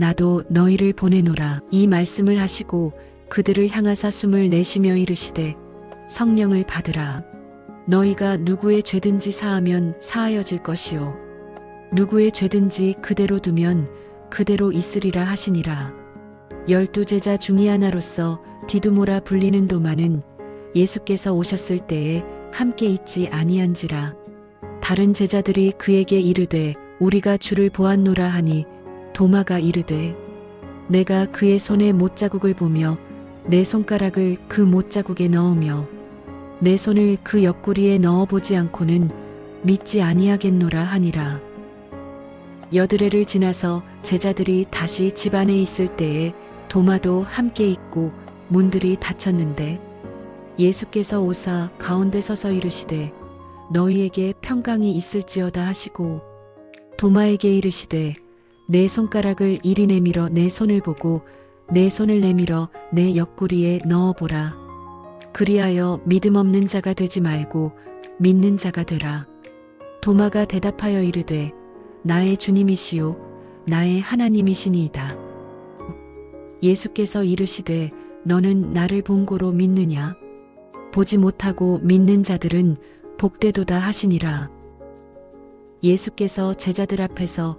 나도 너희를 보내노라. 이 말씀을 하시고 그들을 향하사 숨을 내쉬며 이르시되 성령을 받으라. 너희가 누구의 죄든지 사하면 사하여질 것이요. 누구의 죄든지 그대로 두면 그대로 있으리라 하시니라. 열두 제자 중의 하나로서 디두모라 불리는 도마는 예수께서 오셨을 때에 함께 있지 아니한지라. 다른 제자들이 그에게 이르되 우리가 주를 보았노라 하니 도마가 이르되 내가 그의 손에 못자국을 보며 내 손가락을 그 못자국에 넣으며 내 손을 그 옆구리에 넣어보지 않고는 믿지 아니하겠노라 하니라. 여드레를 지나서 제자들이 다시 집 안에 있을 때에 도마도 함께 있고 문들이 닫혔는데 예수께서 오사 가운데 서서 이르시되 너희에게 평강이 있을지어다 하시고 도마에게 이르시되 내 손가락을 이리 내밀어 내 손을 보고 내 손을 내밀어 내 옆구리에 넣어보라. 그리하여 믿음 없는 자가 되지 말고 믿는 자가 되라. 도마가 대답하여 이르되 나의 주님이시요 나의 하나님이시니이다. 예수께서 이르시되 너는 나를 본고로 믿느냐? 보지 못하고 믿는 자들은 복되도다 하시니라. 예수께서 제자들 앞에서